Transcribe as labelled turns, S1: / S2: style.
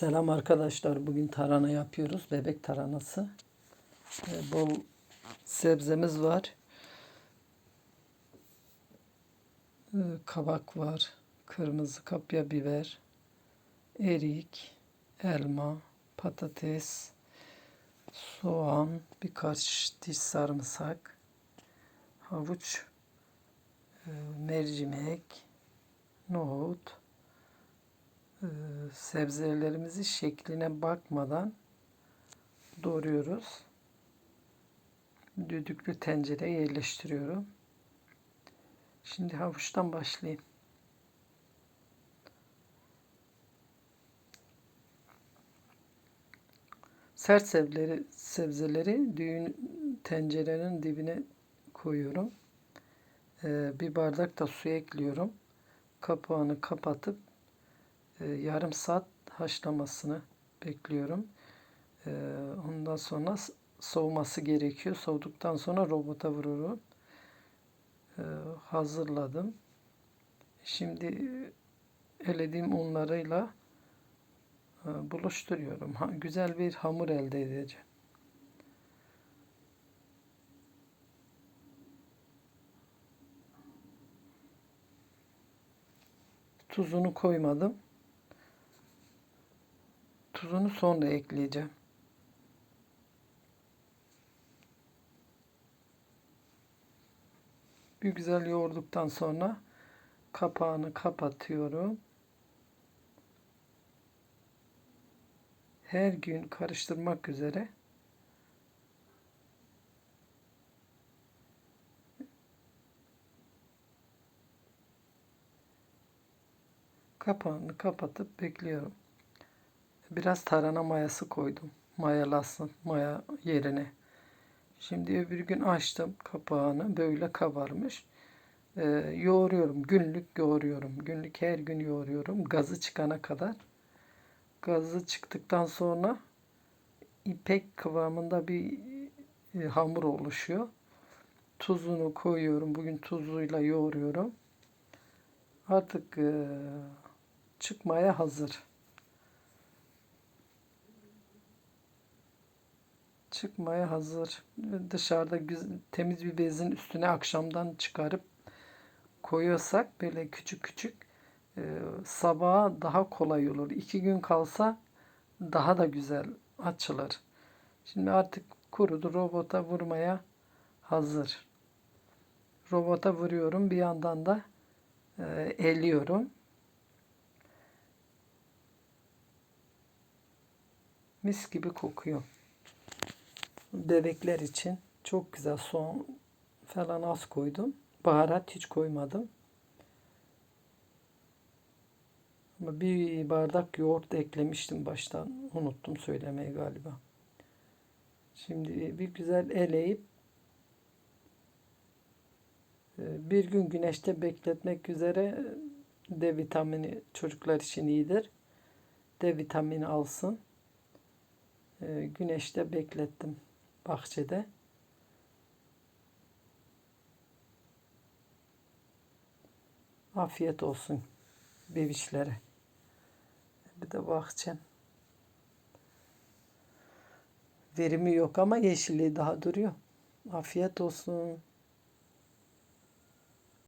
S1: Selam arkadaşlar. Bugün tarhana yapıyoruz. Bebek tarhanası. Ee, bol sebzemiz var. Ee, kabak var. Kırmızı kapya biber. Erik. Elma. Patates. Soğan. Birkaç diş sarımsak. Havuç. e, Mercimek. Nohut sebzelerimizi şekline bakmadan doğruyoruz. Düdüklü tencereye yerleştiriyorum. Şimdi havuçtan başlayayım. Sert sebzeleri, sebzeleri düğün tencerenin dibine koyuyorum. Ee, bir bardak da su ekliyorum. Kapağını kapatıp e, yarım saat haşlamasını bekliyorum. E, ondan sonra soğuması gerekiyor. Soğuduktan sonra robota vururum. E, hazırladım. Şimdi elediğim unlarıyla e, buluşturuyorum. Güzel bir hamur elde edeceğim. Tuzunu koymadım. Tuzunu sonra ekleyeceğim. Bir güzel yoğurduktan sonra kapağını kapatıyorum. Her gün karıştırmak üzere kapağını kapatıp bekliyorum. Biraz tarhana mayası koydum. Mayalasın maya yerine. Şimdi öbür gün açtım kapağını. Böyle kabarmış. Ee, yoğuruyorum. Günlük yoğuruyorum. Günlük her gün yoğuruyorum. Gazı çıkana kadar. Gazı çıktıktan sonra ipek kıvamında bir e, hamur oluşuyor. Tuzunu koyuyorum. Bugün tuzuyla yoğuruyorum. Artık e, çıkmaya hazır. Çıkmaya hazır. Dışarıda temiz bir bezin üstüne akşamdan çıkarıp koyuyorsak böyle küçük küçük e, sabaha daha kolay olur. İki gün kalsa daha da güzel açılır. Şimdi artık kurudu robota vurmaya hazır. Robota vuruyorum bir yandan da e, eliyorum. Mis gibi kokuyor. Bebekler için çok güzel soğan falan az koydum. Baharat hiç koymadım. Ama bir bardak yoğurt eklemiştim baştan. Unuttum söylemeyi galiba. Şimdi bir güzel eleyip e, bir gün güneşte bekletmek üzere D vitamini çocuklar için iyidir. D vitamini alsın. E, Güneşte beklettim bahçede. Afiyet olsun bebişlere. Bir de bahçem. Verimi yok ama yeşilliği daha duruyor. Afiyet olsun.